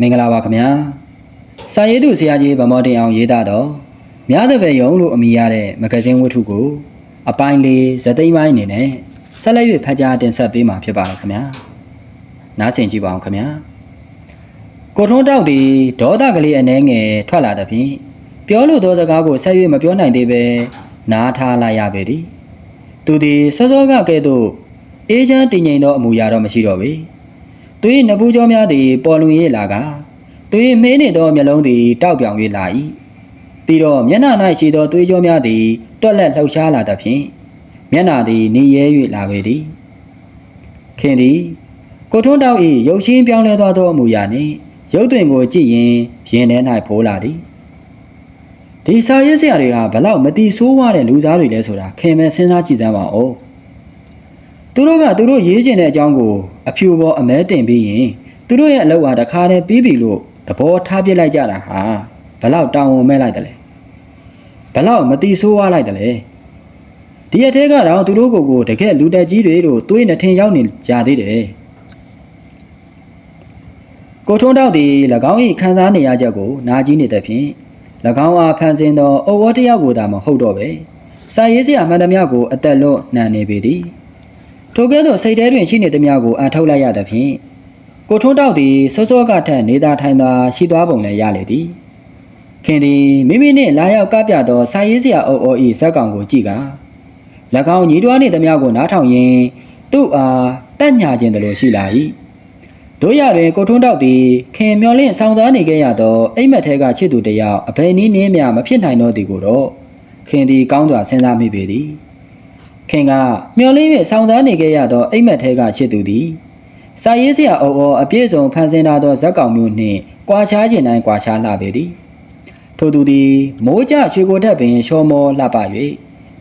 မင်္ဂလာပါခင်ဗျာစာရေးသူဆရာကြီးဗမော်တင်အောင်ရေးသားတော့များတဲ့ပဲယုံလို့အမိရတဲ့မဂဇင်းဝတ္ထုကို အပိုင်းလေးဇသိမ်းပိုင်းအနေနဲ့ဆက်လက်၍ဖတ်ကြားတင်ဆက်ပေးမှာဖြစ်ပါတယ်ခင်ဗျာနားဆင်ကြည့်ပါအောင်ခင်ဗျာကိုထုံးတောက်သည်ဒေါသကလေးအနှဲငယ်ထွက်လာတဲ့ဖြင့်ပြောလို့သောစကားကိုဆက်၍မပြောနိုင်သေးပဲနားထားလိုက်ရပေသည်သူသည်စောစောကကဲ့သို့အေးချမ်းတည်ငြိမ်သောအမူအရာတော့မရှိတော့ပေ သူ၏နဖူးကြောများသည် ပေါ်လွင်၍လာကသူ၏မင်းနေသောမျက်လုံးသည် တောက်ပြောင်၍လာ၏ပြီးတော့မျက်နှာ၌ရှိသောသွေးကြောများသည်တွက်လက်လှုပ်ရှားလာသဖြင့်မျက်နှာသည်နေရဲ၍လာပေသည်ခင်သည်ကိုထွန်းတောက်၏ရုပ်ရှင်ပြောင်းလဲသွားသောအမူအရာနှင့်ရုပ်သွင်ကိုကြည့်ရင်ရင်ထဲ၌ဖိုးလာသည်ဒီစာရေးဆရာတွေဟာဘလောက်မတိဆိုးဝါတဲ့လူသားတွေလဲဆိုတာခင်မဲစဉ်းစားကြည့်စမ်းပါဦး သူတို့ကသူတို့ရေးကျင်တဲ့အကြောင်းကိုအဖြူပေါ်အမဲတင်ပြီးရင်သူတို့ရဲ့အလုပ်ဟာတစ်ခါတည်းပြီးပြီလို့သဘောထားပြစ်လိုက်ကြတာဟာဘလောက်တောင်းဝန်မဲ့လိုက်တယ်လဲဘလောက်မတိဆိုးဝါလိုက်တယ်လဲဒီအထက်ကတော့သူတို့ကိုယ်ကိုတကယ်လူတက်ကြီးတွေလို့သွေးနှထင်ရောက်နေကြသေးတယ်ကိုထွန်းတောက်သည်၎င်း၏ခံစားနေရချက်ကိုနားကြီးနေတဲ့ဖြင့်၎င်းအားဖန်ဆင်းသောအဝတ်တယောက်ကိုသာမဟုတ်တော့ပဲစာရေးစရာမှန်သမျှကိုအသက်လွတ်နှံနေပေသည် ထိုကဲ့သို့စိတ်ထဲတွင်ရှိနေသမျှကိုအထုတ်လိုက်ရသဖြင့်ကိုထွန်းတောက်သည်စောစောကထက်နေသာထိုင်သာရှိသွားပုံလည်းရလေသည်ခင်သည်မိမိနှင့်လာရောက်ကပြသောစာရေးစရာအုပ်အို၏ဇက်ကောင်ကိုကြည့်က၎င်းညီးတွားနေသမျှကိုနားထောင်ရင်းသူ့အားတက်ညာခြင်းတလို့ရှိလာ၏တို့ရတွင်ကိုထွန်းတောက်သည်ခင်မျောလင့်ဆောင်သားနေခဲ့ရသောအိမ်မက်ထဲကချစ်သူတစ်ယောက်အဘယ်နည်းနည်းမျှမဖြစ်နိုင်တော့သည်ကိုတော့ခင်သည်ကောင်းစွာစဉ်းစားမိပေသည် ခင်ကမျောလင်း၍ဆောင်းသားနေခဲ့ရသောအိမ်မက်ထဲကချစ်သူသည်စာရေးစရာအုပ်အောအပြည့်စုံဖန်ဆင်းထားသောဇက်ကောင်မျိုးနှင့်ကွာခြားခြင်းတိုင်းကွာခြားလှပေသည်ထိုသူသည်မိုးကြရွှေကိုထက်ပင်ရှောမောလှပ၍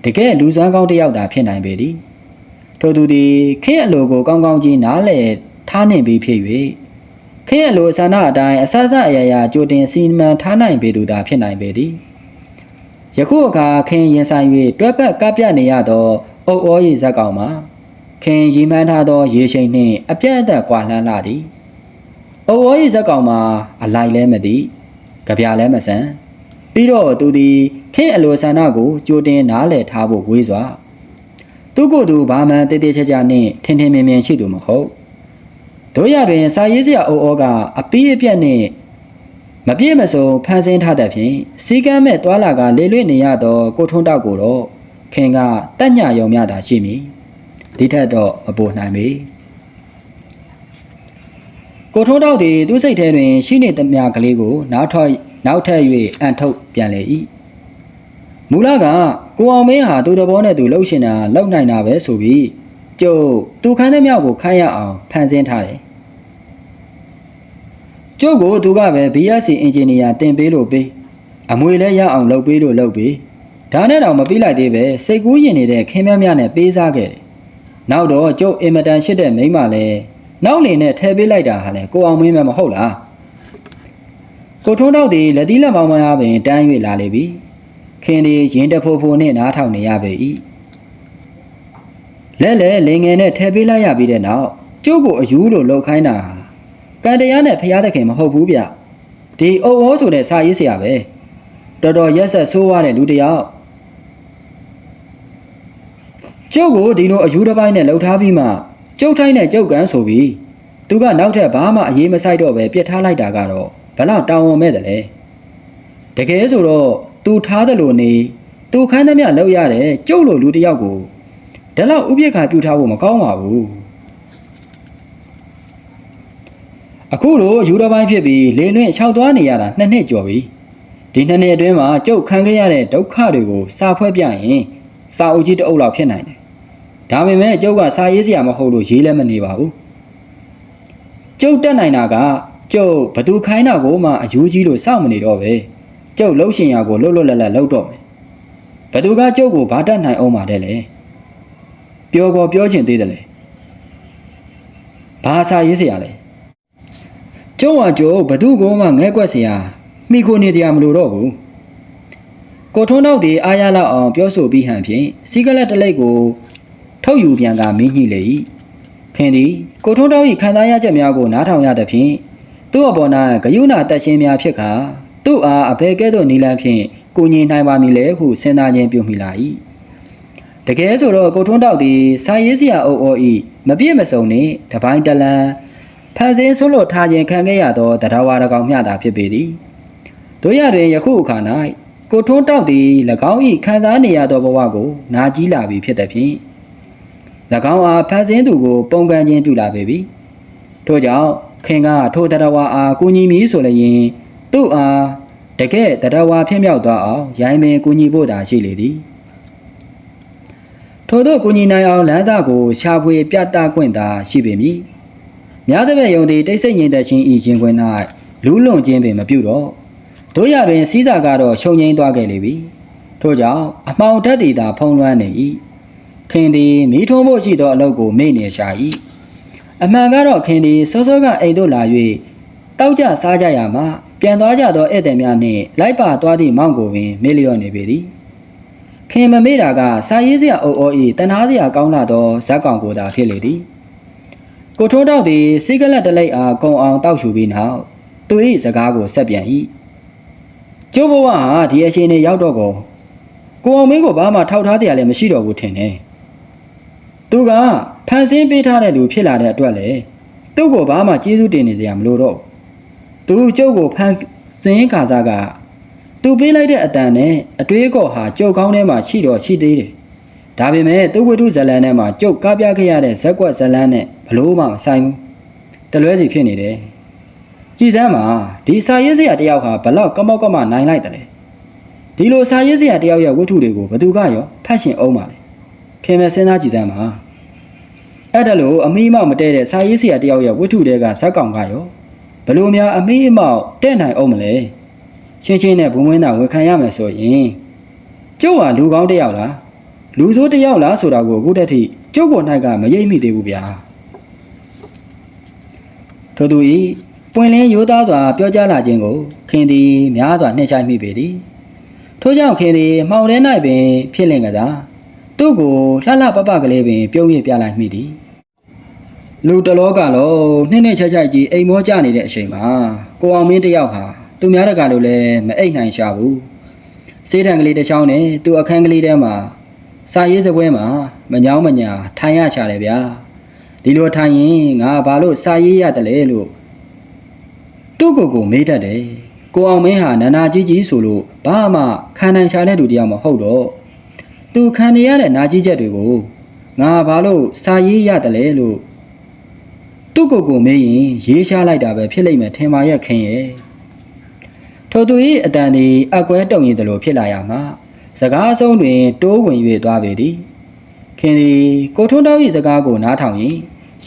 တကယ်လူစွမ်းကောင်းတစ်ယောက်သာဖြစ်နိုင်ပေသည်ထိုသူသည်ခင်းအလိုကိုကောင်းကောင်းကြီးနားလည်ထားနိုင်ပြီးဖြစ်၍ခင်းအလိုဆန္ဒအတိုင်းအဆအဆအရာရာကြိုတင်စီမံထားနိုင်ပေသူသာဖြစ်နိုင်ပေသည်ယခုအခါခင်ရင်ဆိုင်၍တွဲပတ်ကပ်ပြနေရသော အုပ်အော၏ဇက်ကောင်မှာခင်ရီမှန်းထားသောရေရှိန်နှင့်အပြတ်အသက်ကွာလှမ်းလာသည်အုပ်အော၏ဇက်ကောင်မှာအလိုက်လဲမသည်ကြပြလဲမဆန်ပြီးတော့သူသည်ခင်အလိုဆန္ဒကိုကြိုတင်နားလည်ထားဖို့ဝေးစွာသူကိုယ်သူဘာမှန်တေးသေးချာချာနှင့်ထင်ထင်မြင်မြင်ရှိသူမဟုတ်တို့ရတွင်စာရေးစရာအုပ်အောကအပီးအပြတ်နှင့်မပြည့်မစုံဖန်ဆင်းထားတဲ့ဖြင့်စီကမ်းမဲ့သွာလာကလေလွင့်နေရသောကိုထွန်းတောက်ကိုတော့ ခင်ကတက်ညယုံမြတာရှိမည်ဒီထက်တော့မပိုနိုင်ပေကိုထွန်းတောက်သည်သူ့စိတ်ထဲတွင် ရှိနေသမျှကလေးကိုနောက်ထပ်နောက်ထပ်၍အန်ထုတ်ပြန်လေ၏မူလကကိုအောင်မင်းဟာသူ့တဘောနဲ့သူလှုပ်ရှင်တာလှုပ်နိုင်တာပဲဆိုပြီးကျုပ်သူခန်းသမျှကိုခိုင်းရအောင်ဖန်ဆင်းထားတယ်ကျုပ်ကိုသူကပဲ BSc အင်ဂျင်နီယာတင်ပေးလို့ပေးအမွေလည်းရအောင်လုပ်ပေးလို့လုပ်ပေး ဒါနဲ့တော့မပြီးလိုက်သေးပဲစိတ်ကူးရင်နေတဲ့ခင်းမြမြနဲ့ပေးစားခဲ့တယ်နောက်တော့ကျုပ်အင်မတန်ရှိတဲ့မိန်းမလည်းနောက်နေနဲ့ထဲပေးလိုက်တာဟာလေကိုအောင်မင်းမမဟုတ်လားကိုထုံးတော့ဒီလက်သီးလက်မောင်းမအားပင်တန်း၍လာလေပြီခင်ဒီရင်တဖိုးဖိုးနဲ့နားထောင်နေရပေ၏လဲလဲလင်ငယ်နဲ့ထဲပေးလိုက်ရပြီးတဲ့နောက်ကျုပ်ကိုအယူလို့လှုပ်ခိုင်းတာဟာကံတရားနဲ့ဖျားသခင်မဟုတ်ဘူးဗျဒီအုပ်ဩဆိုတဲ့စာရေးဆရာပဲတော်တော်ရက်ဆက်ဆိုးရတဲ့လူတစ်ယောက် ကျုပ်ကိုဒီလိုအယူတစ်ပိုင်းနဲ့လှုပ်ထားပြီးမှကျုပ်ထိုင်းနဲ့ကျုပ်ကန်ဆိုပြီးသူကနောက်ထပ်ဘာမှအရေးမဆိုင်တော့ပဲပြစ်ထားလိုက်တာကတော့ဘလောက်တောင်းဝန်မဲ့တယ်လဲတကယ်ဆိုတော့သူထားတယ်လို့နေသူခိုင်းသမျှလောက်ရတယ်ကျုပ်လိုလူတစ်ယောက်ကိုဒါလောက်ဥပိ္ပခါပြုထားဖို့မကောင်းပါဘူးအခုလိုယူတော်ပိုင်းဖြစ်ပြီးလေလွင့်၆သွားနေရတာနှစ်နှစ်ကျော်ပြီဒီနှစ်နှစ်အတွင်းမှာကျုပ်ခံခဲ့ရတဲ့ဒုက္ခတွေကိုစာဖွဲ့ပြရင်စာအုပ်ကြီးတစ်အုပ်လောက်ဖြစ်နိုင်တယ် ဒါပေမဲ့ကျုပ်ကစာရေးစရာမဟုတ်လို့ရေးလည်းမနေပါဘူးကျုပ်တက်နိုင်တာကကျုပ်ဘသူခိုင်းတာကိုမှအယူကြီးလို့စောင့်မနေတော့ပဲကျုပ်လှုပ်ရှင်ရာကိုလှုပ်လှုပ်လက်လက်လှုပ်တော့မယ်ဘသူကကျုပ်ကိုဗာတက်နိုင်အောင်ပါတဲ့လေပြောပေါ်ပြောချင်သေးတယ်လေဘာစာရေးစရာလဲကျုပ်ဟာကျုပ်ဘသူကမှငဲ့ကွက်စရာမိခိုနေတရားမလိုတော့ဘူးကိုထုံးတော့ဒီအာရလောက်အောင်ပြောဆိုပြီးဟန်ဖြင့်စီကလက်တလိပ်ကို ထုတ်ယူပြန်ကမင်းညှိလေ၏ခင်သည်ကိုထွန်းတော့၏ခံစားရချက်များကိုနားထောင်ရသဖြင့်သူ့အပေါ်၌ဂယုဏတက်ရှင်များဖြစ်ခါသူ့အားအဘယ်ကဲ့သို့နီလန်းဖြင့်ကိုညီနိုင်ပါမည်လဲဟုစဉ်းစားခြင်းပြုမိလာ၏တကယ်ဆိုတော့ကိုထွန်းတောက်သည်စာရေးစရာအုပ်အိုဤမပြည့်မစုံနှင့်တပိုင်းတလန်ဖန်ဆင်းဆွလို့ထားခြင်းခံခဲ့ရသောတရားဝါတကောင်မျှသာဖြစ်ပေသည်တို့ရတွင်ယခုအခါ၌ကိုထွန်းတောက်သည်၎င်း၏ခံစားနေရသောဘဝကိုနာကြီးလာပြီဖြစ်သည်ဖြင့်၎ င်းအားဖန်ဆင်းသူကိုပုံကန်ခြင်းပြုလာပေပြီထို့ကြောင့်ခင်ကထိုတရားဝါအားကူညီမည်ဆိုလျင်သူ့အားတကယ်တရားဝါဖြစ်မြောက်သွားအောင်ရိုင်းပင်ကူညီဖို့သာရှိလေသည်ထို့သောကူညီနိုင်အောင်လမ်းသားကိုရှာဖွေပြသခွင့်သာရှိပေမည်များသောယုံသည်တိတ်ဆိတ်ငြိမ်သက်ခြင်းဤခြင်းခွင်၌လူးလွန်ခြင်းပင်မပြုတော့တို့ရတွင်စီးစာကတော့ရှုံငိမ့်သွားခဲ့လေပြီထို့ကြောင့်အမှောင်ဓာတ်တည်သာဖုံးလွှမ်းနေ၏ ခင်သည်မိထုံးဖို့ရှိသောအလုပ်ကိုမေ့နေရှာ၏အမှန်ကတော့ခင်သည်စောစောကအိမ်သို့လာ၍တောက်ကြစားကြရမှပြန်သွားကြသောဧည့်သည်များနှင့်လိုက်ပါသွားသည့်မောင်ကိုပင်မေ့လျော့နေပေသည်ခင်မမေ့တာကစာရေးစရာအုပ်အို၏တနာစရာကောင်းလာသောဇက်ကောင်ကိုသာဖြစ်လေသည်ကိုထိုးတော့သည်စိတ်ကလတ်တလိပ်အားကုံအောင်တောက်ချူပြီးနောက်သူ၏စကားကိုဆက်ပြန်၏ကျိုးဘဝဟာဒီအချိန်နဲ့ရောက်တော့ကိုကိုအောင်မင်းကိုဘာမှထောက်ထားတရားလည်းမရှိတော့ဘူးထင်တယ် သူကဖန်ဆင်းပေးထားတဲ့လူဖြစ်လာတဲ့အတွက်လေသူ့ကိုဘာမှကျေးဇူးတင်နေစရာမလိုတော့ဘူးသူကျုပ်ကိုဖန်ဆင်းခါစားကသူပေးလိုက်တဲ့အတန်နဲ့အတွေးကောဟာကျုပ်ကောင်းထဲမှာရှိတော့ရှိသေးတယ်။ဒါပေမဲ့သူ့ဝိတုဇလန်ထဲမှာကျုပ်ကားပြခဲ့ရတဲ့ဇက်ကွက်ဇလန်နဲ့ဘလို့မှမဆိုင်ဘူး။တလွဲစီဖြစ်နေတယ်။ကြည်စမ်းမှာဒီစာရေးစရာတယောက်ဟာဘလောက်ကမောက်ကမနိုင်လိုက်တယ်။ဒီလိုစာရေးစရာတယောက်ရဲ့ဝိတုတွေကိုဘသူကရောဖတ်ရှင်အောင်ပါလေ။ ခင်မစဉ်းစားကြည့်စမ်းပါ။အဲ့ဒါလို့အမိမောက်မတဲတဲ့စာရေးစရာတယောက်ရဲ့ဝိတုတွေကဇက်ကောင်ကရောဘလို့များအမိအမောက်တဲ့နိုင်အောင်မလဲ။ချင်းချင်းနဲ့ဘုံဝင်းသာဝန်ခံရမယ်ဆိုရင်ကျုပ်ဟာလူကောင်းတစ်ယောက်လားလူဆိုးတစ်ယောက်လားဆိုတာကိုအခုတည်းထိကျုပ်ပေါ်၌ကမရိပ်မိသေးဘူးဗျာထို့သူဤပွင့်လင်းရိုးသားစွာပြောကြားလာခြင်းကိုခင်သည်များစွာနှိမ့်ချိုက်မိပေသည်ထို့ကြောင့်ခင်သည်မှောင်ထဲ၌ပင်ဖြစ်လင့်ကစား သူ့ကိုလှလှပပကလေးပင် ပြုံးရပြလိုက်မိသည်လူတလောကလုံးနှင်းနှင်းချက်ချက်ကြီးအိမ်မောကြနေတဲ့အချိန်မှာကိုအောင်မင်းတယောက်ဟာသူများတကာလို့လည်းမအိတ်နိုင်ရှာဘူးစေးတံကလေးတစ်ချောင်းနဲ့သူ့အခန်းကလေးထဲမှာစာရေးစပွဲမှာမညောင်းမညာထိုင်ရချတယ်ဗျာဒီလိုထိုင်ရင်ငါဘာလို့စာရေးရတယ်လဲလို့သူ့ကိုယ်ကိုမေးတတ်တယ်ကိုအောင်မင်းဟာနန္နာကြီးကြီးဆိုလို့ဘာမှခံနိုင်ရှာတဲ့လူတယောက်မဟုတ်တော့ သူခံနေရတဲ့နာကြီးချက်တွေကိုငါဘာလို့စာရေးရတယ်လဲလို့သူ့ကိုယ်ကိုမေးရင်ရေးရှားလိုက်တာပဲဖြစ်လိမ့်မယ်ထင်ပါရဲ့ခင်ရဲ့ထိုသူ၏အတန်သည်အကွဲတုံရည်သလိုဖြစ်လာရမှစကားအဆုံးတွင် တိုးဝင်၍သွားပေသည်ခင်သည်ကိုထွန်းတောင်း၏စကားကိုနားထောင်ရင်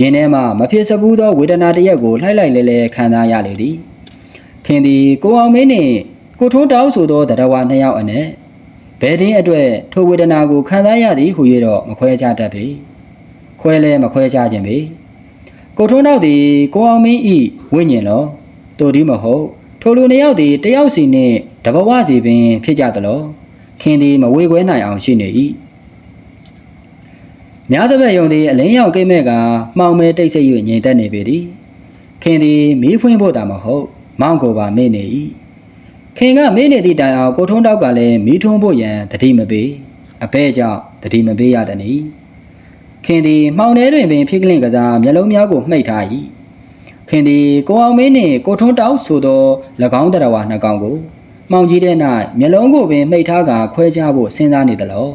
ရင်ထဲမှမဖြစ်စဘူးသောဝေဒနာတစ်ရက်ကိုလှိုက်လိုက်လဲလဲခံစားရလေသည်ခင်သည်ကိုအောင်မင်းနှင့်ကိုထွန်းတောင်းဆိုသောတရားဝါနှစ်ယောက်အနက် ဘယ်တင်းအတွက်ထိုဝေဒနာကိုခံစားရသည်ဟု၍တော့မခွဲခြားတတ်ပေခွဲလဲမခွဲခြားခြင်းပေကိုထွန်းတောက်သည်ကိုအောင်မင်း၏ဝိညာဉ်လောတို့ဒီမဟုတ်ထိုလူနှစ်ယောက်သည်တယောက်စီနှင့်တဘဝစီပင်ဖြစ်ကြသလိုခင်သည်မဝေခွဲနိုင်အောင်ရှိနေ၏များသောဘက်ယုံသည်အလင်းရောက်ကိမဲ့ကမှောင်မဲတိတ်ဆိတ်၍ငြိမ်သက်နေပေသည်ခင်သည်မီးဖွင့်ဖို့တာမဟုတ်မောင်းကိုပါမေ့နေ၏ ခင်ကမေ့နေသည့်တိုင်အောင်ကိုထုံးတောက်ကလည်းမီးထွန်းဖို့ရန်တတိမပေးအပဲကြောင့်တတိမပေးရသည်နီခင်သည်မှောင်ထဲတွင်ပင်ဖြစ်ကလင့်ကစားမျက်လုံးများကိုမှိတ်ထား၏ခင်သည်ကိုအောင်မင်းနှင့်ကိုထွန်းတောက်ဆိုသော၎င်းတရားဝါနှစ်ကောင်ကိုမှောင်ကြီးတဲ့၌မျက်လုံးကိုပင်မှိတ်ထားကာခွဲခြားဖို့စဉ်းစားနေသလော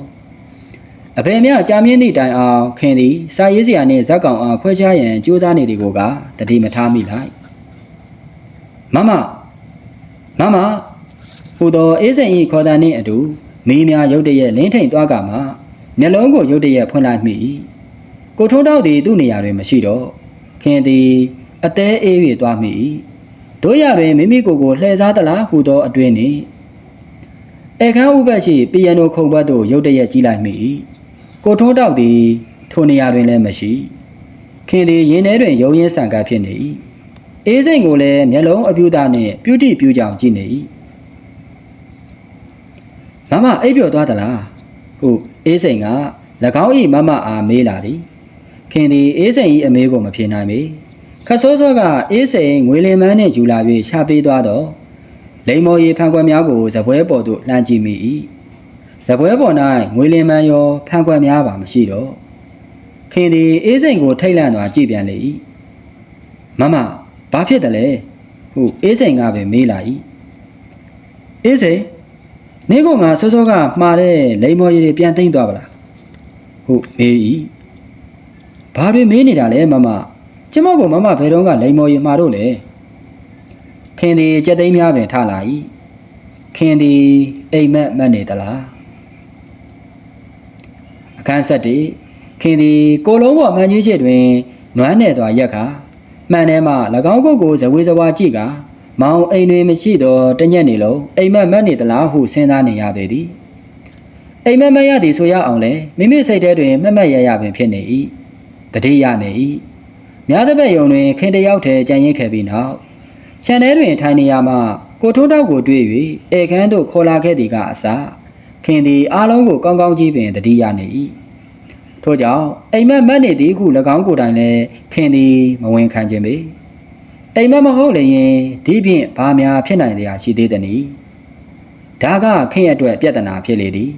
အဖေမြကြာမြင့်သည့်တိုင်အောင်ခင်သည်စာရေးစရာနှင့်ဇက်ကောင်အားခွဲခြားရန်ကြိုးစားနေသည်ကိုကတတိမထားမိလိုက်မမမမ ဟူသောအေးစိန်၏ခေါ်တာနှင့်အတူမင်းများရုတ်တရက်လင်းထိန်သွားကမှမျက်လုံးကိုရုတ်တရက်ဖွင့်လိုက်မိကိုထုံးတောက်သည်သူ့နေရာတွင်မရှိတော့ခင်သည်အသေးအေး၍သွားမိ၏တို့ရတွင်မိမိကိုယ်ကိုလှည့်စားသလားဟူသောအတွင်းနှင့်အခန်းဥပတ်ရှိပီယနိုခုံဘတ်သို့ရုတ်တရက်ကြီးလိုက်မိ၏ကိုထုံးတောက်သည်ထိုနေရာတွင်လည်းမရှိခင်သည်ရင်ထဲတွင်ရုံရင်းဆန်ကပ်ဖြစ်နေ၏အေးစိန်ကိုလည်းမျက်လုံးအပြူသားနှင့်ပြုတိပြူကြောင်ကြည့်နေ၏ မမအိပ်ပျော်သွားသလားဟုအေးစိန်က၎င်း၏မမအားမေးလာသည်ခင်သည်အေးစိန်၏အမေးကိုမဖြေနိုင်ပေခတ်စောစောကအေးစိန်ငွေလင်မန်းနှင့်ယူလာပြီးရှာပေးသွားတော့လိမ္မော်ရီဖန်ခွက်များကိုဇပွဲပေါ်သို့လှမ်းကြည့်မိ၏ဇပွဲပေါ်၌ငွေလင်မန်းရောဖန်ခွက်များပါမရှိတော့ခင်သည်အေးစိန်ကိုထိတ်လန့်စွာကြည့်ပြန်လေ၏မမဘာဖြစ်တယ်လဲဟုအေးစိန်ကပင်မေးလာ၏အေးစိန် နေကငါစောစောကမှားတဲ့လိမ္မော်ရီတွေပြန်သိမ့်သွားပါလားဟုမေး၏ဘာတွေမေးနေတာလဲမမကျမကမမဘယ်တော့ကလိန်မော်ရီမှာတော့လေခင်ဒီကြက်သိမ်းများပင်ထလာ၏ခင်ဒီအိမ်မက်မက်နေသလားအခန်းဆက်တည်းခင်ဒီကိုလုံးပေါ်မှန်ကြီးရှိတွင်နွမ်းနေစွာရက်ခါမှန်ထဲမှ၎င်းကိုယ်ကိုဇဝေဇဝါကြည့်က မောင်အိမ်တွင်မရှိတော့တညက်နေလုံးအိမ်မက်မက်နေသလားဟုစဉ်းစားနေရပေသည်အိမ်မက်မက်ရသည်ဆိုရအောင်လေမိမိစိတ်ထဲတွင်မက်မက်ရရပင်ဖြစ်နေ၏တတိယနေ၏များတဲ့ဘက်ယုံတွင်ခင်တယောက်ထဲကြံရင်ခဲ့ပြီးနောက်ခြံထဲတွင်ထိုင်နေရမှကိုထိုးတောက်ကိုတွေ့၍ဧကန်းသို့ခေါ်လာခဲ့သည်ကအစခင်သည်အားလုံးကိုကောင်းကောင်းကြီးပင်တတိယနေ၏ထို့ကြောင့်အိမ်မက်မက်နေသည်ဟု၎င်းကိုယ်တိုင်လည်းခင်သည်မဝင်ခံခြင်းပေ အိမ်မက်မဟုတ်လျင်ဒီဖြင့်ဘာများဖြစ်နိုင်လျာရှိသေးသနည်းဒါကခင်အတွက်ပြဿနာဖြစ်လေသည်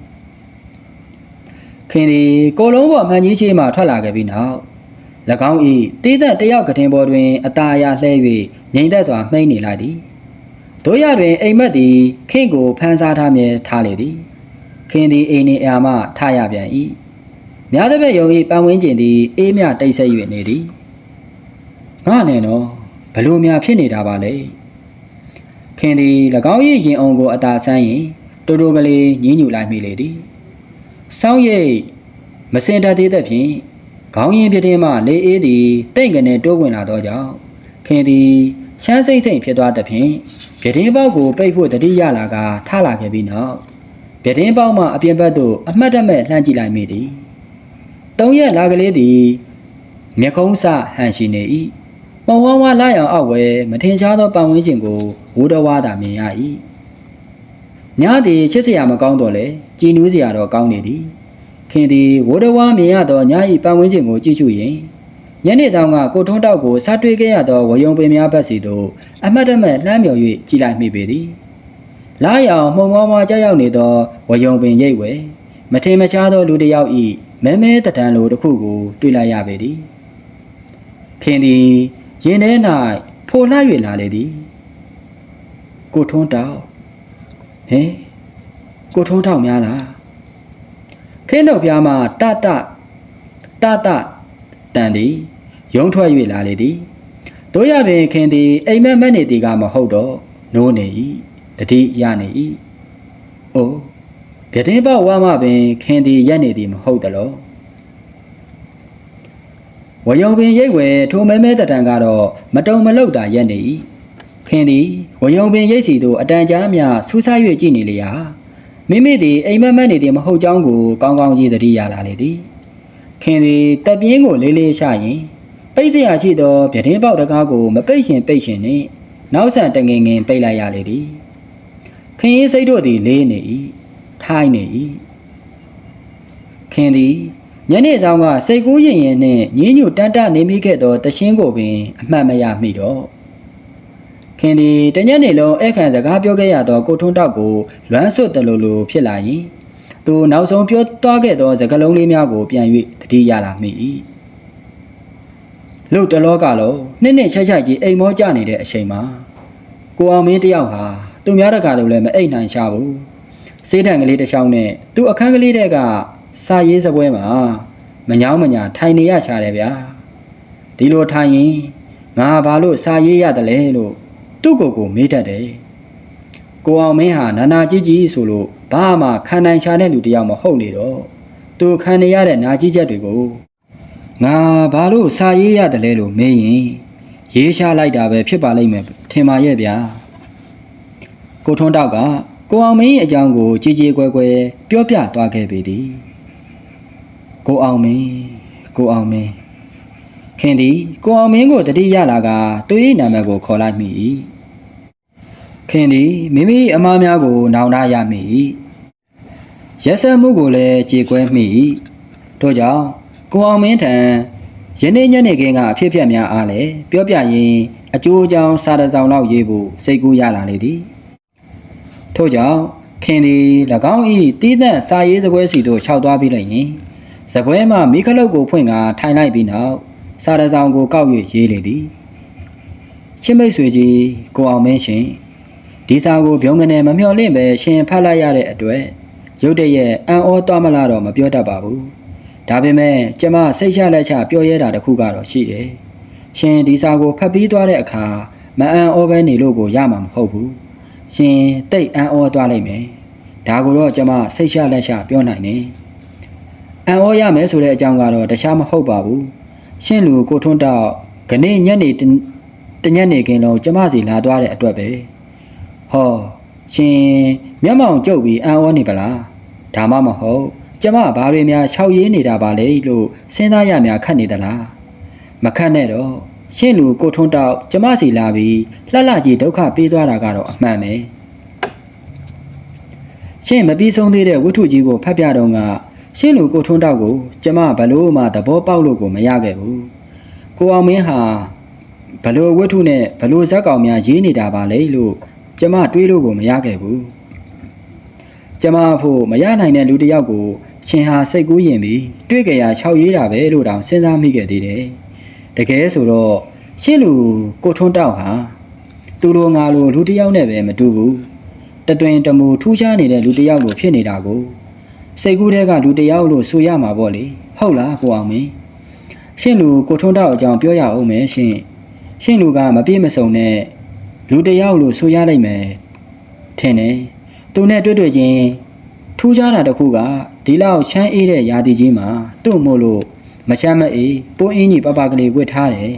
ခင်သည်ကိုလုံးပေါ်မှန်ကြီးရှိမှထွက်လာခဲ့ပြီးနောက်၎င်း၏တေးသက်တယောက်ကတင်ပေါ်တွင်အตาအရာလှဲ၍ငြိမ်သက်စွာမှိန်နေလိုက်သည်တို့ရတွင်အိမ်မက်သည်ခင်ကိုဖန်ဆားထားမြဲထားလေသည်ခင်သည်အိမ်နေအာမှထရပြန်၏များတဲ့ဘက်ယုံ၏ပန်းဝင်းကျင်သည်အေးမြတိတ်ဆိတ်၍နေသည်ငါနဲ့တော့ ဘလို့များဖြစ်နေတာပါလဲခင်သည်၎င်း၏ရင်အောင်ကိုအသာဆန်းရင်တူတူကလေးညင်းညူလိုက်မိလေသည်စောင်းရိပ်မစင်တတ်သေးသဖြင့်ခေါင်းရင်းပြတင်းမှလေအေးသည်တိတ်ကနေတိုးဝင်လာသောကြောင့်ခင်သည်ချမ်းစိမ့်စိမ့်ဖြစ်သွားသဖြင့်ပြတင်းပေါက်ကိုပိတ်ဖို့တတိယလာကထလာခဲ့ပြီးနောက်ပြတင်းပေါက်မှအပြင်ဘက်သို့အမှတ်တမဲ့လှမ်းကြည့်လိုက်မိသည်သုံးရက်လာကလေးသည်မျက်ကုံးစဟန်ရှိနေ၏ မဝဝလာရောင်အောက်ဝဲမထင်ရှားသောပတ်ဝန်းကျင်ကိုဝူတော်ဝါသာမြင်ရ၏ညသည်ချစ်စရာမကောင်းတော့လေကြည်နူးစရာတော့ကောင်းနေသည်ခင်သည်ဝိုးတော်ဝါမြင်ရသောည၏ပတ်ဝန်းကျင်ကိုကြည့်ရှုရင်ညနေဆောင်ကကိုထုံးတောက်ကိုစားတွေ့ခဲ့ရသောဝယုံပင်များဘက်စီသို့အမတ်တမဲ့လှမ်းမြော်၍ကြည်လိုက်မိပေသည်လာရောင်မှုံမောမောကြောက်ရောက်နေသောဝယုံပင်ရိပ်ဝဲမထင်မရှားသောလူတစ်ယောက်၏မဲမဲတတန်လိုတစ်ခုကိုတွေ့လိုက်ရပေသည်ခင်သည် ရင်ထဲ၌ဖိုလှ၍လာလေသည်ကိုထုံးတောက်ဟင်ကိုထုံးတောက်များလားခင်းတော့ပြားမှာတတတတတန်သည်ယုံထွက်၍လာလေသည်တို့ရပင်ခင်သည်အိမ်မက်မက်နေသည်ကမဟုတ်တော့နိုးနေ၏တတိရနေ၏အိုးပြတင်းပေါက်ဝါမှပင်ခင်သည်ရက်နေသည်မဟုတ်သလော ဝယုံပင်ရိတ်ဝဲထိုမဲမဲတတံကတော့မတုံမလောက်တာရက်နေ၏ခင်သည်ဝယုံပင်ရိတ်စီတို့အတန်ကြားမြဆူးဆား၍ကြည့်နေလျာမိမိသည်အိမ်မက်မက်နေသည်မဟုတ်ကြောင်းကိုကောင်းကောင်းကြီးသတိရလာလေသည်ခင်သည်တပ်ပြင်းကိုလေးလေးရှာရင်ပိတ်စရာရှိသောပြတင်းပေါက်တကားကိုမပိတ်ရှင်ပိတ်ရှင်နှင့်နောက်ဆန်တငင်ငင်ပိတ်လိုက်ရလေသည်ခင်ရင်စိတ်တို့သည်လေးနေ၏ထိုင်းနေ၏ခင်သည် ညနေဆောင်ကစိတ်ကူးရင်ရင်နှင့်ညင်းညူတန်းတနေမိခဲ့သောတရှင်းကိုပင်အမှတ်မရမိတော့ခင်သည်တညနေလုံးအခန့်စကားပြောခဲ့ရသောကိုထွန်းတောက်ကိုလွမ်းဆွတ်တယ်လို့လိုဖြစ်လာရင်သူနောက်ဆုံးပြောသွားခဲ့သောစကားလုံးလေးများကိုပြန်၍တတိရလာမိ၏လို့တလောကလုံးနှစ်နှစ်ချက်ချက်ကြီးအိမ်မောကြနေတဲ့အချိန်မှာကိုအောင်မင်းတယောက်ဟာသူများတကားတို့လည်းမအိတ်နိုင်ရှာဘူးစေးတံကလေးတစ်ချောင်းနဲ့သူ့အခန်းကလေးတဲ့က စာရေးစပွဲမှာမညောင်းမညာထိုင်နေရရှာတယ်ဗျာဒီလိုထိုင်ရင်ငါဘာလို့စာရေးရတယ်လဲလို့သူ့ကိုယ်ကိုမေးတတ်တယ်ကိုအောင်မင်းဟာနာနာကြီးကြီးဆိုလို့ဘာမှခံနိုင်ရှာတဲ့လူတယောက်မဟုတ်လေတော့သူခံနေရတဲ့နာကြီးချက်တွေကိုငါဘာလို့စာရေးရတယ်လဲလို့မေးရင်ရေးရှာလိုက်တာပဲဖြစ်ပါလိမ့်မယ်ထင်ပါရဲ့ဗျာကိုထွန်းတောက်ကကိုအောင်မင်းအကြောင်းကိုကြည်ကြည်ကွယ်ကွယ်ပြောပြသွားခဲ့ပေသည် ကိုအောင်မင်းကိုအောင်မင်းခင်ဒီကိုအောင်မင်းကိုတတိရလာကသူ၏နာမည်ကိုခေါ်လိုက်မိ၏ခင်ဒီမိမိအမားများကို နောင်တရမိ၏ရက်ဆက်မှုကိုလည်းကြေကွဲမိ၏တို့ကြောင့်ကိုအောင်မင်းထံယနေ့ညနေခင်းကအဖြစ်အပျက်များအားလည်းပြောပြရင်းအကျိုးအကြောင်းစာတစ်စောင်လောက်ရေးဖို့စိတ်ကူးရလာလေသည်ထို့ကြောင့်ခင်သည်၎င်း၏တီးသန့်စာရေးစပွဲစီသို့ခြောက်သွားပြီးလိုက်ရင် စပွဲမှမိခလုတ်ကိုဖွင့်ကာထိုင်လိုက်ပြီးနောက်စာတစ်စောင်ကိုကောက်၍ရေးလေသည်ချင်းမိတ်ဆွေကြီးကိုအောင်မင်းရှင်ဒီစာကိုဗျုံကနေမမျှော်လင့်ပဲရှင်ဖတ်လိုက်ရတဲ့အတွက်ရုတ်တရက်အံ့ဩသွားမလားတော့မပြောတတ်ပါဘူးဒါပေမဲ့ကျမစိတ်ချလက်ချပြောရဲတာတစ်ခုကတော့ရှိတယ်။ရှင်ဒီစာကိုဖတ်ပြီးသွားတဲ့အခါမအံ့ဩပဲနေလို့ကိုရမှာမဟုတ်ဘူး။ရှင်တိတ်အံ့ဩသွားလိမ့်မယ်။ဒါကိုတော့ကျမစိတ်ချလက်ချပြောနိုင်တယ်။ အံ့ဩရမယ်ဆိုတဲ့အကြောင်းကတော့တခြားမဟုတ်ပါဘူး။ရှင်လူကိုထွန်းတော့ခနေ့ညနေတတညနေခင်းလုံးကျမစီလာသွားတဲ့အတွက်ပဲ။ဟောရှင်မျက်မှောင်ကျုပ်ပြီးအံ့ဩနေပလား။ဒါမှမဟုတ်ကျမဘာတွေများခြောက်ရေးနေတာပါလဲလို့စဉ်းစားရများခတ်နေသလားမခတ်နဲ့တော့ရှင့်လူကိုထွန်းတောက်ကျမစီလာပြီးလှလှကြီးဒုက္ခပေးသွားတာကတော့အမှန်ပဲရှင့်မပြီးဆုံးသေးတဲ့ဝိထုကြီးကိုဖတ်ပြတော့က ရှင့်လူကိုထွန်းတောက်ကိုကျမဘလို့မှသဘောပေါက်လို့ကိုမရခဲ့ဘူးကိုအောင်မင်းဟာဘလို့ဝိထုနဲ့ဘလို့ဇက်ကောင်များရေးနေတာပါလဲလို့ကျမတွေးလို့ကိုမရခဲ့ဘူးကျမအဖို့မရနိုင်တဲ့လူတစ်ယောက်ကိုရှင်ဟာစိတ်ကူးရင်ပြီးတွေ့ကြရာ၆ရေးတာပဲလို့တောင်စဉ်းစားမိခဲ့သေးတယ်။တကယ်ဆိုတော့ရှင်းလူကိုထွန်းတောက်ဟာသူလိုငါလိုလူတစ်ယောက်နဲ့ပဲမတူဘူး။တတွင်တမူထူးခြားနေတဲ့လူတစ်ယောက်လိုဖြစ်နေတာကို စိတ်ကူးတဲ့ကလူတစ်ယောက်လို့ဆိုရမှာပေါ့လေ။ဟုတ်လားကိုအောင်မင်း။ရှင်းလူကိုထွန်းတောက်အကြောင်းပြောရအောင်မယ်ရှင်။ရှင်းလူကမပြေမစုံတဲ့လူတစ်ယောက်လို့ဆိုရလိုက်မယ်ထင်တယ်။သူနဲ့တွေ့တွေ့ချင်းထူးခြားတာတစ်ခုကဒီလောက်ချမ်းအေးတဲ့ရာသီကြီးမှာသူ့မို့လို့မချမ်းမအေးပိုးအင်းကြီးပပကလေးဝတ်ထားတယ်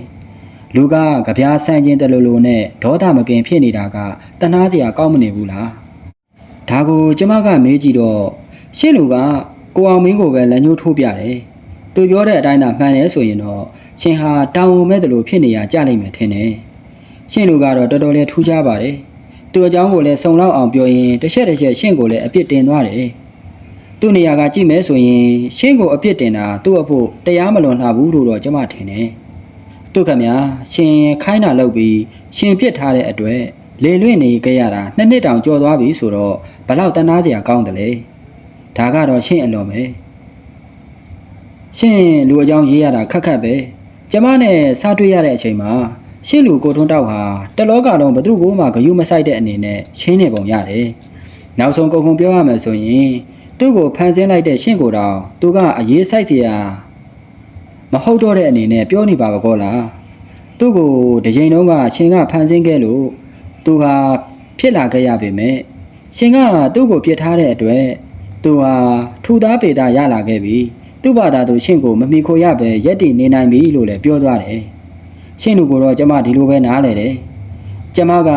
လူကကြပြားဆန့်ခြင်းတလူလူနဲ့ဒေါသမကင်ဖြစ်နေတာကတနာစရာကောင်းမနေဘူးလားဒါကိုကျမကမေးကြည့်တော့ ရှင်းလူကကိုအောင်မင်းကိုပဲလက်ညှိုးထိုးပြတယ်သူပြောတဲ့အတိုင်းသာမှန်တယ်ဆိုရင်တော့ရှင်ဟာတောင်ဝင်မဲ့တလူဖြစ်နေရကြလိမ့်မယ်ထင်တယ်ရှင်းလူကတော့တော်တော်လေးထူးခြားပါတယ်သူ့အကြောင်းကိုလည်းစုံလောက်အောင်ပြောရင်တစ်ချက်တစ်ချက်ရှင့်ကိုလည်းအပြစ်တင်သွားတယ်။သူ့နေရာကကြည့်မဲဆိုရင်ရှင့်ကိုအပြစ်တင်တာသူ့အဖို့တရားမလွန်လှဘူးလို့တော့ကျွန်မထင်တယ်။သူ့ခမညာရှင်ခိုင်းတာလုပ်ပြီးရှင်ပြစ်ထားတဲ့အတွက်လေလွင့်နေကြရတာနှစ်နှစ်တောင်ကြော်သွားပြီဆိုတော့ဘလောက်တနာစရာကောင်းတယ်လေ။ ဒါကတော့ရှင့်အလွန်ပဲ။ရှင့်လူအကြောင်းရေးရတာခက်ခက်ပဲ။ကျမနဲ့စားတွေ့ရတဲ့အချိန်မှာ ရှင်းလူကိုထွန်းတောက်ဟာတလောကလုံးဘသူ့ကိုမှဂယုမဆိုင်တဲ့အနေနဲ့ရှင်းနေပုံရတယ်။နောက်ဆုံးကုန်ကုန်ပြောရမယ်ဆိုရင်သူ့ကိုဖန်ဆင်းလိုက်တဲ့ရှင်းကိုတောင်သူကအရေးဆိုင်เสียမဟုတ်တော့တဲ့အနေနဲ့ပြောနေပါဘကောလား။သူ့ကိုတစ်ချိန်လုံးကရှင်ကဖန်ဆင်းခဲ့လို့သူဟာဖြစ်လာခဲ့ရပေမဲ့ရှင်ကသူ့ကိုပြစ်ထားတဲ့အတွက် သူဟာထူသားပေတာရလာခဲ့ပြီ။သူ့ဘာသာသူရှင်းကိုမမီခိုရပဲရက်တည်နေနိုင်ပြီလို့လည်းပြောသွားတယ်။ရှင်းလူကိုတော့ကျမဒီလိုပဲနားလဲတယ်။ကျမက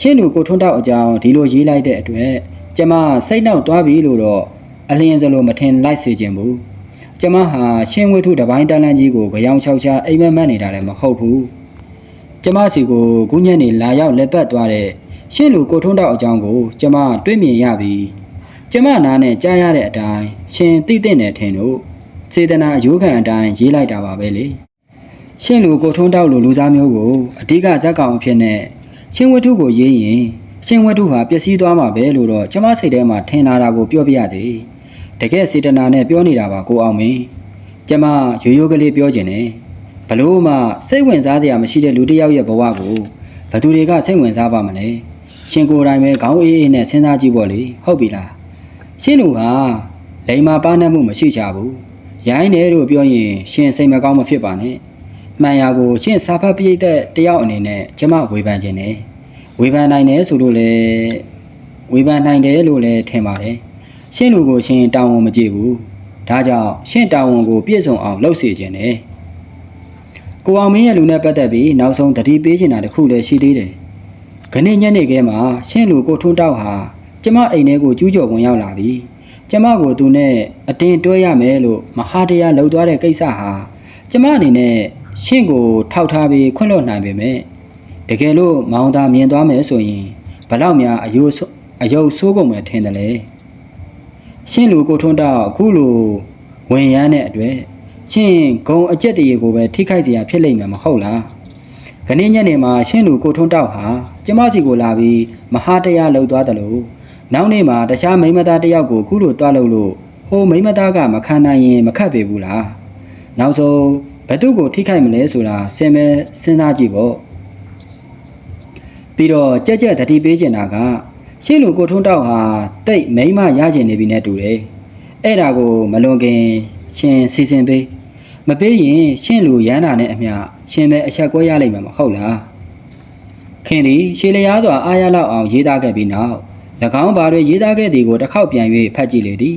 ရှင်းလူကိုထွန်းတောက်အကြောင်းဒီလိုရေးလိုက်တဲ့အတွက်ကျမစိတ်နှောက်သွားပြီလို့တော့အလင်းစလိုမထင်လိုက်စေခြင်းဘူး။ကျမဟာရှင်းဝိထုတစ်ပိုင်းတန်းလန်းကြီးကိုကြောင်ချောက်ချအိမ်မက်မက်နေတာလည်းမဟုတ်ဘူး။ကျမစီကိုကုညက်နေလာရောက်လက်ပတ်သွားတဲ့ရှင်းလူကိုထွန်းတောက်အကြောင်းကို ကျမတွေ့မြင်ရပြီး ကျမနားနဲ့ကြားရတဲ့အတိုင်းရှင်သိတဲ့နယ်ထင်တို့စေတနာအယိုးခံအတိုင်းရေးလိုက်တာပါပဲလေ။ရှင်းလူကိုထွန်းတောက်လူလူသားမျိုးကိုအဓိကဇက်ကောင်အဖြစ်နဲ့ရှင်းဝတ္ထုကိုရေးရင်ရှင်းဝတ္ထုဟာပျက်စီးသွားမှာပဲလို့တော့ကျမစိတ်ထဲမှာထင်လာတာကိုပြောပြရသေးတကယ်စေတနာနဲ့ပြောနေတာပါကိုအောင်မင်းကျမရိုးရိုးကလေးပြောခြင်းနဲ့ဘလို့မှစိတ်ဝင်စားစရာမရှိတဲ့လူတစ်ယောက်ရဲ့ဘဝကိုဘသူတွေကစိတ်ဝင်စားပါမလဲရှင်ကိုယ်တိုင်ပဲခေါင်းအေးအေးနဲ့စဉ်းစားကြည့်ပေါ့လေဟုတ်ပြီလား ရှင်းလူဟာလိမ္မာပါနှက်မှုမရှိကြဘူးရိုင်းတယ်လို့ပြောရင်ရှင်စိတ်မကောင်းမဖြစ်ပါနဲ့မှန်ရာကိုရှင့်စာဖတ်ပြိတ်တဲ့တယောက်အနေနဲ့ကျမဝေဖန်ခြင်းနဲ့ဝေဖန်နိုင်တယ်ဆိုလို့လေဝေဖန်နိုင်တယ်လို့လည်းထင်ပါတယ်ရှင့်လူကိုရှင်တောင်းဝန်မကြည့်ဘူးဒါကြောင့်ရှင့်တောင်းဝန်ကိုပြည့်စုံအောင်လုပ်စေခြင်းနဲ့ကိုအောင်မင်းရဲ့လူနဲ့ပတ်သက်ပြီးနောက်ဆုံးတတိပေးချင်တာတစ်ခုလည်းရှိသေးတယ်ခဏညနေခင်းမှာရှင့်လူကိုထွန်းတောက်ဟာ ကျမအိမ်ထဲကိုကျူးကျော်ဝင်ရောက်လာပြီကျမကိုသူနဲ့အတင်းတွဲရမယ်လို့မဟာတရားလှုပ်သွားတဲ့ကိစ္စဟာကျမအနေနဲ့ရှင့်ကိုထောက်ထားပြီးခွင့်လွှတ်နိုင်ပေမဲ့တကယ်လို့မောင်သားမြင်သွားမယ်ဆိုရင်ဘလောက်များအယုအယုဆိုးကုန်မယ်ထင်တယ်လေရှင့်လူကိုထွန်းတော့အခုလိုဝင်ရမ်းတဲ့အတွက်ရှင့်ဂုံအကျက်တရေကိုပဲထိခိုက်စရာဖြစ်လိမ့်မယ်မဟုတ်လားခနေ့ညနေမှာရှင့်လူကိုထွန်းတော့ဟာကျမစီကိုလာပြီးမဟာတရားလှုပ်သွားတယ်လို့ နောက်နေ့မှာတခြားမိန်းမသားတစ်ယောက်ကိုခုလိုတွားလို့လို့ဟိုမိန်းမသားကမခံနိုင်ရင်မခတ်ပေဘူးလားနောက်ဆုံးဘသူကိုထိခိုက်မလဲဆိုတာစင်မဲစဉ်းစားကြည့်ပေါ့ပြီးတော့ကြက်ကြက်တတိပေးကျင်တာကရှင်းလူကိုထွန်းတောက်ဟာတိတ်မိန်းမရကျင်နေပြီနဲ့တူတယ်အဲ့ဒါကိုမလွန်ခင်ရှင်စီစဉ်ပေးမပေးရင်ရှင်းလူရမ်းတာနဲ့အမျှရှင်ပဲအချက်ကွဲရလိမ့်မယ်မဟုတ်လားခင်သည်ရှေလျားစွာအားရလောက်အောင်ရေးသားခဲ့ပြီးနောက်၎ င်းဘာတွေရေးသားခဲ့သည်ကိုတစ်ခေါက်ပြန်၍ဖတ်ကြည့်လေသည်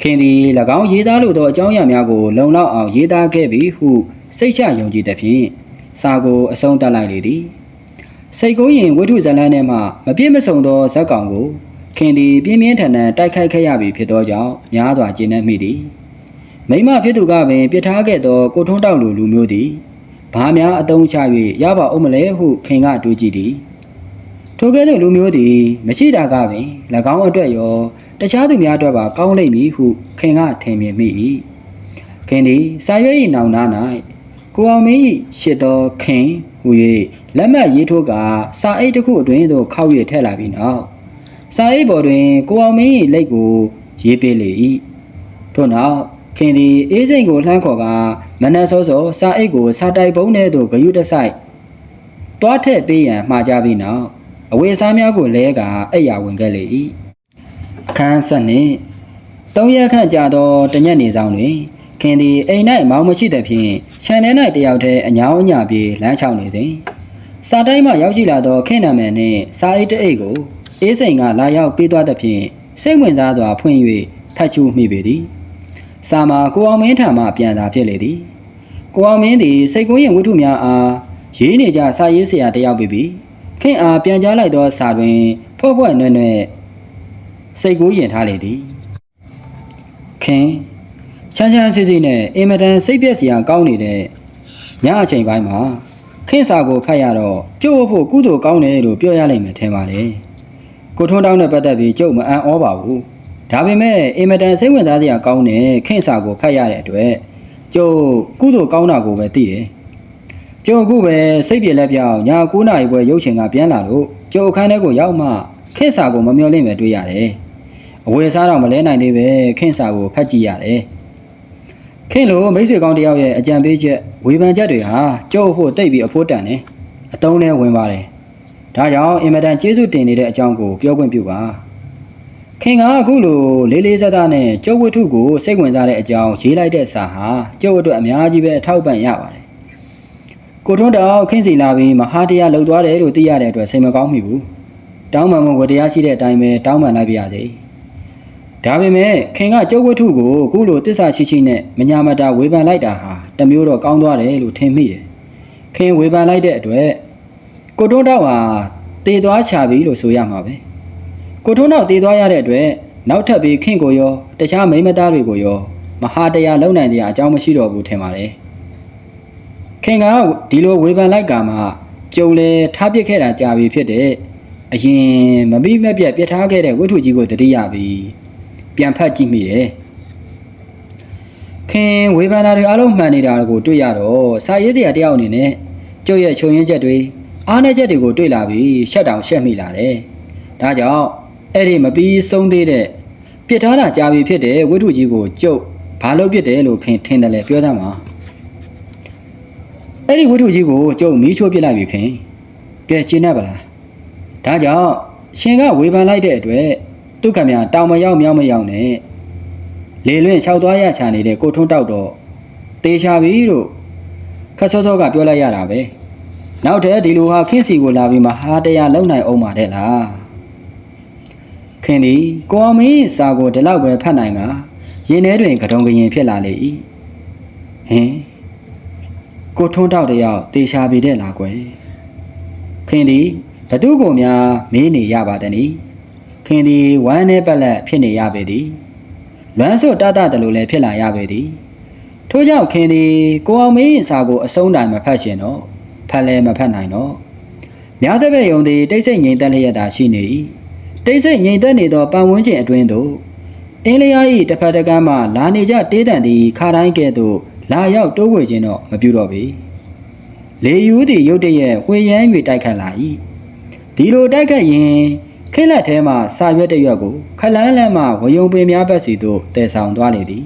ခင်သည်၎င်းရေးသားလိုသောအကြောင်းအရာများကိုလုံလောက်အောင်ရေးသားခဲ့ပြီဟုစိတ်ချယုံကြည်သဖြင့်စာကိုအဆုံးသတ်လိုက်လေသည်စိတ်ကိုရင်ဝိထုဇလန်းထဲမှမပြည့်မစုံသောဇက်ကောင်ကိုခင်သည်ပြင်းပြင်းထန်ထန်တိုက်ခိုက်ခဲ့ရပြီဖြစ်သောကြောင့်များစွာကျေနပ်မိသည်မိမဖြစ်သူကပင်ပြစ်ထားခဲ့သောကိုထွန်းတောက်လူလူမျိုးသည်ဘာများအတုံးချ၍ရပါဦးမလဲဟုခင်ကတွေးကြည့်သည် ထိုကဲ့သို့လူမျိုးသည်မရှိတာကပင်၎င်းအတွက်ရောတခြားသူများအတွက်ပါကောင်းလိမ့်မည်ဟုခင်ကထင်မြင်မိ၏ခင်သည်စာရွက်၏နောင်နာ၌ကိုအောင်မင်း၏ရှစ်တော်ခင်ဟူ၍လက်မှတ်ရေးထိုးကစာအိတ်တစ်ခုအတွင်းသို့ခောက်၍ထည့်လာပြီးနောက်စာအိတ်ပေါ်တွင်ကိုအောင်မင်း၏လက်ကိုရေးပေးလေ၏ထို့နောက်ခင်သည်အေးစိန်ကိုလှမ်းခေါ်ကမနက်စောစောစာအိတ်ကိုစာတိုက်ပုံးထဲသို့ဂယုတဆိုင်တွားထည့်ပေးရန်မှာကြားပြီးနောက် အဝေစားများကိုလဲကအိပ်ယာဝင်ခဲ့လေ၏အခန်းဆက်နှင့်သုံးရက်ခန့်ကြာသောတညက်နေဆောင်တွင်ခင်သည်အိမ်၌မောင်မရှိသဖြင့်ခြံထဲ၌တယောက်တည်းအညောင်းအညာပြေးလမ်းလျှောက်နေစဉ်စာတိုင်းမှရောက်ရှိလာသောခင်နာမယ်နှင့်စာအိတ်တအိတ်ကိုအေးစိန်ကလာရောက်ပေးသွားသဖြင့်စိတ်ဝင်စားစွာဖွင့်၍ဖတ်ချူမိပေသည်စာမှာကိုအောင်မင်းထံမှပြန်သာဖြစ်လေသည်ကိုအောင်မင်းသည်စိတ်ကူးရင်ဝတ္ထုများအားရေးနေကြစာရေးဆရာတစ်ယောက်ပြီပြီ ခင်အားပြန်ကြားလိုက်သောစာတွင်ဖွဲ့ဖွဲ့နွဲ့နွဲ့စိတ်ကူးရင်ထားလေသည်ခင်ချမ်းချမ်းစီစီနဲ့အင်မတန်စိတ်ပြက်စရာကောင်းနေတဲ့ညအချိန်ပိုင်းမှာခင်စာကိုဖတ်ရတော့ကျုပ်ဖို့ကုသိုလ်ကောင်းတယ်လို့ပြောရလိမ့်မယ်ထင်ပါတယ်ကိုထွန်းတောင်းနဲ့ပတ်သက်ပြီးကျုပ်မအံ့ဩပါဘူးဒါပေမဲ့အင်မတန်စိတ်ဝင်စားစရာကောင်းတဲ့ခင်စာကိုဖတ်ရတဲ့အတွက်ကျုပ်ကုသိုလ်ကောင်းတာကိုပဲသိတယ်။ ကျုပ်အခုပဲစိတ်ပြေလက်ပြောင်းညာ9နာရီပွဲရုပ်ရှင်ကပြန်လာလို့ကျုပ်အခန်းထဲကိုရောက်မှခင်စာကိုမမျော်လင့်ပဲတွေ့ရတယ်။အဝယ်စားတော့မလဲနိုင်သေးပဲခင်စာကိုဖတ်ကြည့်ရတယ်။ခင်လိုမိတ်ဆွေကောင်းတစ်ယောက်ရဲ့အကြံပေးချက်ဝေဖန်ချက်တွေဟာကျုပ်ဖို့တိတ်ပြီးအဖို့တန်တယ်။အတုံးနဲ့ဝင်ပါတယ်။ဒါကြောင့်အင်မတန်ကျေးဇူးတင်နေတဲ့အကြောင်းကိုပြောခွင့်ပြုပါ။ခင်ကအခုလိုလေးလေးစားစားနဲ့ကျုပ်ဝတ္ထုကိုစိတ်ဝင်စားတဲ့အကြောင်းရေးလိုက်တဲ့စာဟာကျုပ်အတွက်အများကြီးပဲအထောက်ပံ့ရပါတယ်။ ကိုထွန်းတောင်ခင်းစီလာပြီးမဟာတရားလှုပ်သွားတယ်လို့သိရတဲ့အတွက်စိတ်မကောင်းမိဘူး။တောင်းပန်မှုကိုတရားရှိတဲ့အတိုင်းပဲတောင်းပန်လိုက်ပါရစေ။ဒါပေမဲ့ခင်ကကျုပ်ဝတ္ထုကိုအခုလိုတစ္ဆာရှိရှိနဲ့မညာမတာဝေဖန်လိုက်တာဟာတစ်မျိုးတော့ကောင်းသွားတယ်လို့ထင်မိတယ်။ခင်ဝေဖန်လိုက်တဲ့အတွက်ကိုထွန်းတောင်ဟာတည်သွားချပြီလို့ဆိုရမှာပဲ။ကိုထုံးတော့တည်သွားရတဲ့အတွက်နောက်ထပ်ပြီးခင်ကိုရောတခြားမိန်းမသားတွေကိုရောမဟာတရားလုံနိုင်ကြအကြောင်းမရှိတော့ဘူးထင်ပါတယ် ခင်ကဒီလိုဝေဖန်လိုက်ကမှကြုံလေထားပစ်ခဲ့တာကြာပြီဖြစ်တဲ့အရင်မပြီးမပြတ်ပြစ်ထားခဲ့တဲ့ဝိထုကြီးကိုတတိယပြီးပြန်ဖတ်ကြည့်မိတယ်ခင်ဝေဖန်တာတွေအလုံးမှန်နေတာကိုတွေ့ရတော့စာရေးစရာတယောက်အနေနဲ့ကျုပ်ရဲ့ချုံရင်းချက်တွေအားနည်းချက်တွေကိုတွေ့လာပြီးရှက်တောင်ရှက်မိလာတယ်ဒါကြောင့်အဲ့ဒီမပြီးဆုံးသေးတဲ့ပြစ်ထားတာကြာပြီဖြစ်တဲ့ဝိထုကြီးကိုကျုပ်ဘာလို့ပြစ်တယ်လို့ခင်ထင်တယ်လေပြောသမ်းပါ အဲ့ဒီဝိထုကြီးကိုကျုပ်မီးချိုးပြစ်လိုက်ပြီခင်ကဲကျင်းနေပါလားဒါကြောင့်ရှင်ကဝေဖန်လိုက်တဲ့အတွက်ဒုက္ခမြတောင်မရောက်မြောက်မရောက်နဲ့လေလွင့်ခြောက်သွားရချာနေတဲ့ကိုထွန်းတောက်တော့တေချာပြီလို့ခက်စောစောကပြောလိုက်ရတာပဲနောက်ထပ်ဒီလိုဟာခင်းစီကိုလာပြီးမဟာတရားလုံနိုင်အောင်ပါတဲ့လားခင်သည်ကိုအောင်မင်း၏စာကိုဒီလောက်ပဲဖတ်နိုင်ကရင်ထဲတွင်ကတုံကရင်ဖြစ်လာလေ၏ဟင် ကိုထွန်းတောက်တယောက်တေချာပြီတဲ့လားကွယ်ခင်သည်ဘသူကိုများမေးနေရပါသည်နီခင်သည်ဝမ်းနဲ့ပက်လက်ဖြစ်နေရပေသည်လွမ်းစွတ်တတတလို့လည်းဖြစ်လာရပေသည်ထို့ကြောင့်ခင်သည်ကိုအောင်မင်း၏စာကိုအဆုံးတိုင်မဖတ်ရှင်တော့ဖတ်လည်းမဖတ်နိုင်တော့များသဖြင့်ယုံသည်တိတ်ဆိတ်ငြိမ်သက်လျက်သာရှိနေ၏တိတ်ဆိတ်ငြိမ်သက်နေသောပတ်ဝန်းကျင်အတွင်းသို့အင်းလျား၏တစ်ဖက်တစ်ကမ်းမှလာနေကြတေးတန်သည်ခါတိုင်းကဲ့သို့ လာရောက်တိုးဝေခြင်းတော့မပြုတော့ပေလေယူသည်ရုတ်တရက်ဝှေရမ်း၍တိုက်ခတ်လာ၏ဒီလိုတိုက်ခတ်ရင်ခိလက်ထဲမှစာရွက်တစ်ရွက်ကိုခလန်းလန်းမှဝယုံပင်များဘက်စီသို့တည်ဆောင်သွားလေသည်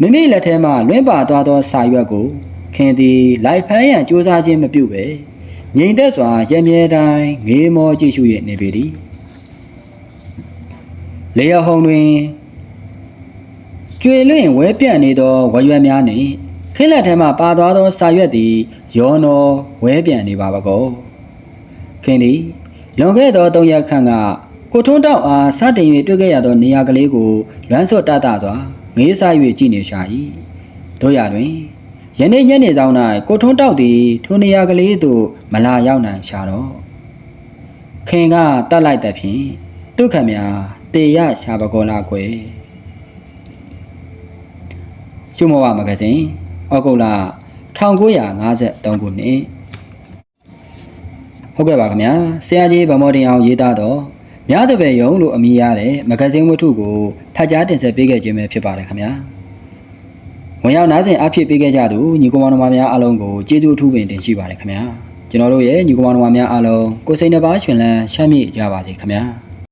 မိမိလက်ထဲမှလွင့်ပါသွားသောစာရွက်ကိုခင်သည်လိုက်ဖမ်းရန်ကြိုးစားခြင်းမပြုပဲငြိမ်သက်စွာရမြဲတိုင်းငေးမောကြည့်ရှု၍နေပေသည်လေရဟုံတွင် ကျွေလွင့်ဝဲပြန့်နေသောဝရွက်များနှင့်ခင်းလက်ထဲမှပါသွားသောစာရွက်သည်ရောနောဝဲပြန့်နေပါပကောခင်သည်လွန်ခဲ့သော၃ရက်ခန့်ကကိုထွန်းတောက်အားစတင်၍တွေ့ခဲ့ရသောနေရာကလေးကိုလွမ်းစော့တတစွာငေးစား၍ကြည့်နေရှာ၏တို့ရတွင်ယနေ့ညနေဆောင်၌ကိုထွန်းတောက်သည်ထိုနေရာကလေးသို့မလာရောက်နိုင်ရှာတော့ခင်ကတတ်လိုက်သဖြင့်ဒုက္ခများတေရရှာပကောလာကွယ် ရှုမောဝမဂဇင်းဩဂုတ်လ1953ခုနှစ်ဟုတ်ကဲ့ပါခင်ဗျာဆရာကြီးဗမော်တင်အောင်ရေးသားတော့မြားတပည့်ယုံလို့အမည်ရတဲ့မဂဇင်းဝတ္ထုကိုထပ်ကြားတင်ဆက်ပေးခဲ့ခြင်းပဲဖြစ်ပါတယ်ခင်ဗျာဝင်ရောက်နားဆင်အားဖြည့်ပေးခဲ့ကြသူညီကောင်မောင်နှမများအားလုံးကိုကျေးဇူးအထူးပင်တင်ရှိပါတယ်ခင်ဗျာကျွန်တော်တို့ရဲ့ညီကောင်မောင်နှမများအားလုံးကိုယ်စိတ်နှပါရှင်လန်းချမ်းမြေ့ကြပါစေခင်ဗျာ